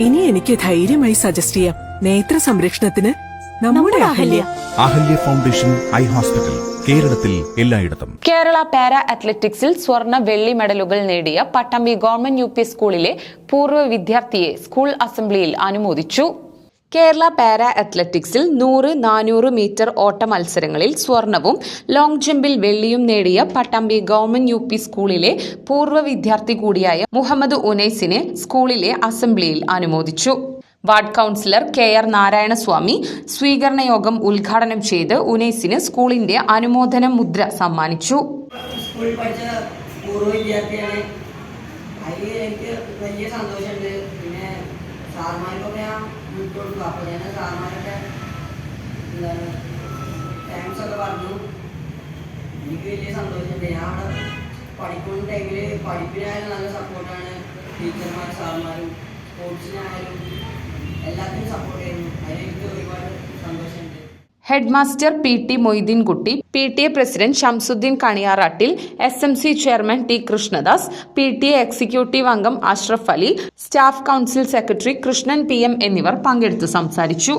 ഇനി എനിക്ക് ധൈര്യമായി സജസ്റ്റ് ചെയ്യാം. നേത്ര സംരക്ഷണത്തിന് നമ്മുടെ Ahalya. Ahalya foundation eye hospital കേരളത്തിൽ എല്ലായിടത്തും. കേരള പാരാ അത്ലറ്റിക്സിൽ സ്വർണ വെള്ളി മെഡലുകൾ നേടിയ പട്ടമ്പി ഗവൺമെന്റ് യു പി സ്കൂളിലെ പൂർവ വിദ്യാർത്ഥിയെ സ്കൂൾ അസംബ്ലിയിൽ അനുമോദിച്ചു. കേരള പാര അത്ലറ്റിക്സിൽ നൂറ് നാനൂറ് മീറ്റർ ഓട്ട മത്സരങ്ങളിൽ സ്വർണവും ലോങ് ജമ്പിൽ വെള്ളിയും നേടിയ പട്ടാമ്പി ഗവൺമെന്റ് യു പി സ്കൂളിലെ പൂർവ വിദ്യാർത്ഥി കൂടിയായ മുഹമ്മദ് ഉനൈസിനെ സ്കൂളിലെ അസംബ്ലിയിൽ അനുമോദിച്ചു. Ward councillor K R Narayanaswamy സ്വീകരണ യോഗം ഉദ്ഘാടനം ചെയ്ത് ഉനൈസിന് സ്കൂളിന്റെ അനുമോദന മുദ്ര സമ്മാനിച്ചു. സാർമാർക്കൊക്കെ ഞാൻ വിട്ടുകൊടുക്കും അപ്പോൾ ഞാൻ സാർമാരൊക്കെ എന്താണ് താങ്ക്സ് ഒക്കെ പറഞ്ഞു. എനിക്ക് വലിയ സന്തോഷമുണ്ട്. ഞാൻ അവിടെ പഠിക്കുന്ന ടൈമിൽ പഠിപ്പിനായാലും നല്ല സപ്പോർട്ടാണ് ടീച്ചർമാർ സാറുമാരും. സ്പോർട്സിനായാലും എല്ലാത്തിനും സപ്പോർട്ട് ചെയ്യുന്നു. അതിൽ എനിക്ക് ഒരുപാട് head master P T Moideenkutty P T A president Shamsuddin Kaniyarattil S M C chairman T Krishnadas P T A executive അംഗം Ashraf Ali staff council secretary Krishnan P M എന്നിവർ പങ്കെടുത്ത് സംസാരിച്ചു.